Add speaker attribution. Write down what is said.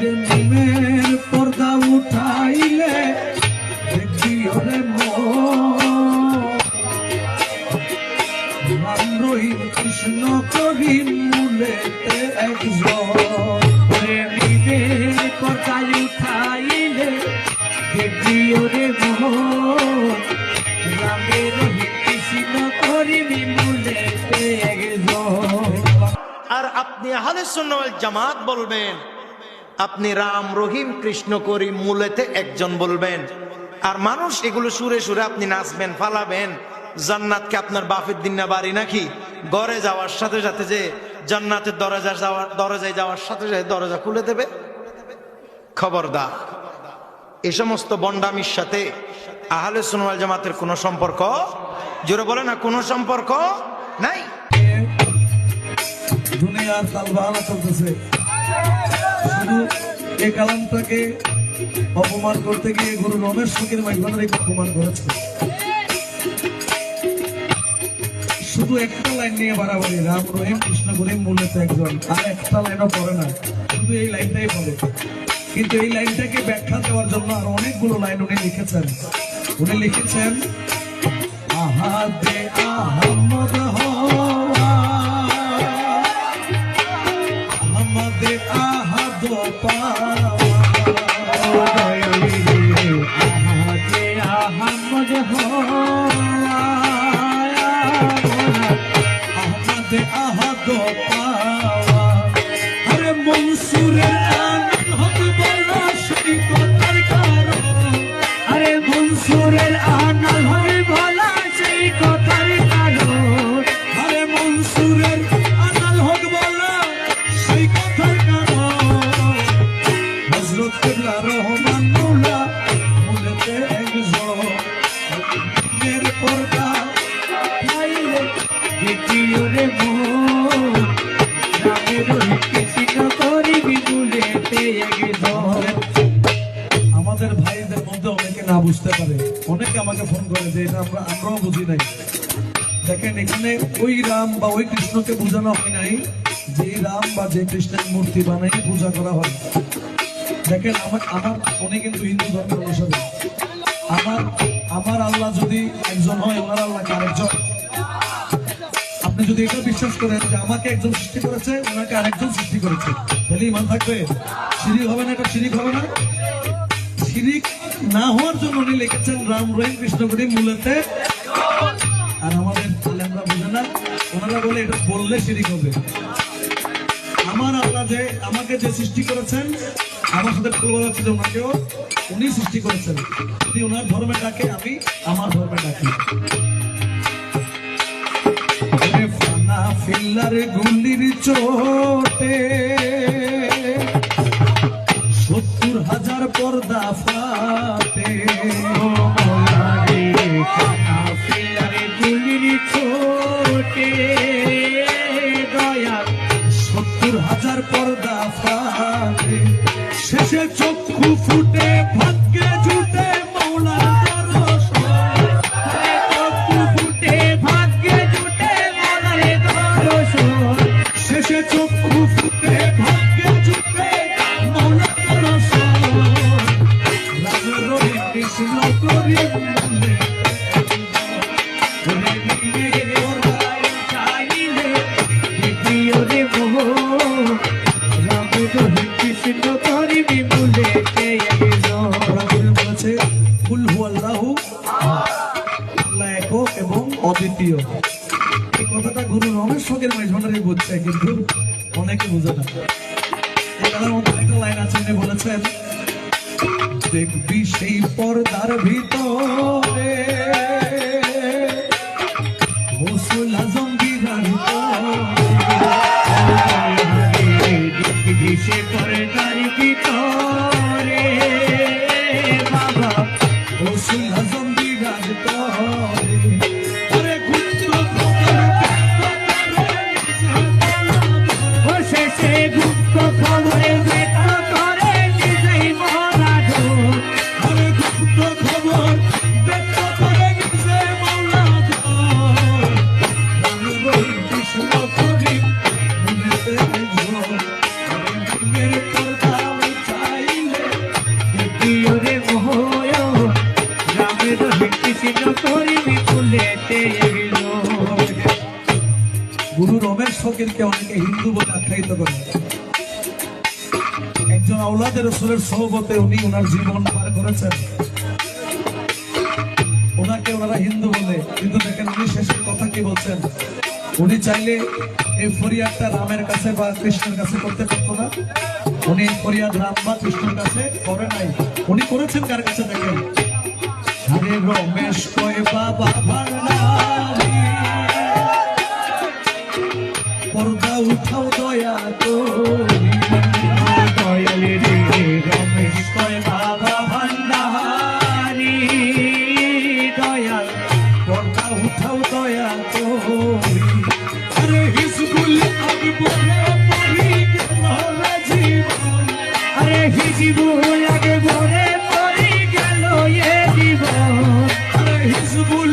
Speaker 1: যে মিমের পর্দা উঠাইলে দেখবি ওরে মন। রহিম, কৃষ্ণ করিম মূলেতে একজন।
Speaker 2: প্রেমিকের কথায় উঠাইলে ওরে মোহন রামের কৃষ্ণ করিবি মূলেতে একজন।
Speaker 3: আর আপনি আহলে সুন্নাহ ওয়াল জামাত বলবেন আপনি রাম রহিম কৃষ্ণ করি মূলেতে একজন বলবেন। আর মানুষ এগুলো সুরে সুরে আপনি নাচবেন, ফালাবেন। জান্নাতকে আপনার বাপের দিন না বাড়ি নাকি? ঘরে যাওয়ার সাথে সাথে যে জান্নাতের দরজা যাওয়ার দরজায় যাওয়ার সাথে সাথে দরজা খুলে দেবে। খবরদার, এ সমস্ত বন্ডামির সাথে আহলে সুনওয়াল জামাতের কোনো সম্পর্ক? জোরে বলে না, কোনো সম্পর্ক নাই?
Speaker 1: দুনিয়ার চলতেছে। শুধু এই কালামটাকে অপমান করতে গিয়ে গুরু রমেশ ফকির মাইকবানের অপমান করেছে। শুধু একটা লাইন নিয়ে বাড়াবাড়ি, রাম রহিম, কৃষ্ণ করিম মূলত একজন। আর একটা লাইনও পড়ে না, শুধু এই লাইনটাই বলে কিন্তু এই লাইনটাকে ব্যাখ্যা দেওয়ার জন্য আর অনেকগুলো লাইন উনি লিখেছেন। উনি লিখেছেন আহাদে আহমদ আমাদের ভাইদের মধ্যে অনেকে না বুঝতে পারে। অনেকে আমাকে ফোন করে যে এটা আমরা আমরাও বুঝি নাই। দেখেন, এখানে ওই রাম বা ওই কৃষ্ণকে বোঝানো হয় নাই। যে রাম বা যে কৃষ্ণের মূর্তি বানাই পূজা করা হয়। দেখেন, আমার আমার উনি কিন্তু হিন্দু ধর্মের অনুসারী। আমার আমার আল্লাহ যদি একজন হয়, ওনার আল্লাহ আরেকজন? যদি এটা বিশ্বাস করেন যে আমাকে একজন সৃষ্টি করেছে, ওনাকে আরেকজন সৃষ্টি করেছে। তাহলে ইমান থাকবে? শিরিক হবে না এটা শিরিক হবে না? শিরিক না হওয়ার জন্য উনি লিখেছেন, রাম রহিম কৃষ্ণগুড়ি মূলতে। আর আমাদের আলেমরা বুঝে না, ওনারা বলে এটা বললে শিরিক হবে। আমার আল্লাহ যে আমাকে যে সৃষ্টি করেছেন, আমার সাথে বলা যাচ্ছে যে ওনাকেও উনি সৃষ্টি করেছেন। যদি ওনার ধর্মে ডাকে, আমি আমার ধর্মে ডাকি। ফানা ফিল্লার গুলির চোটে। সত্তর হাজার পর্দা ফাটে।
Speaker 2: কাফিলারে গুলির ছোটে দয়াল
Speaker 1: সত্তর হাজার পর্দা ফাটে। শেষে চক্ষু ফুটে, ভাগ্যে জুটে। অদ্বিতীয়। এই কথাটা গুরু রমেশ ফকির মাইজভান্ডারি বুঝছে কিন্তু অনেকে বুঝে না। দেখবি সেই পর্দার ভিতরে আজম বিরাজ
Speaker 2: দিশে করে তারি ভিতরে
Speaker 1: গুরু রমেশ ফকিরকে অনেকে হিন্দু বলে আখ্যায়িত করে একজন আওলাদের রসুলের সহবতে উনি ওনার জীবন পার করেছেন। ওনাকে ওনারা হিন্দু বলে, কিন্তু দেখেন উনি শেষের কথা কি বলছেন? উনি চাইলে এই ফরিয়াদটা রামের কাছে বা কৃষ্ণের কাছে করতে পারত না। উনি এই ফরিয়াদ রাম বা কৃষ্ণের কাছে করে নাই। উনি করেছেন কার কাছে দেখেন? আরে রমেশ কয় বাবা ভান্ডারী। পর্দা উঠাও দয়া করি।
Speaker 2: দয়াল রমেশ কয় বাবা হিজবুল।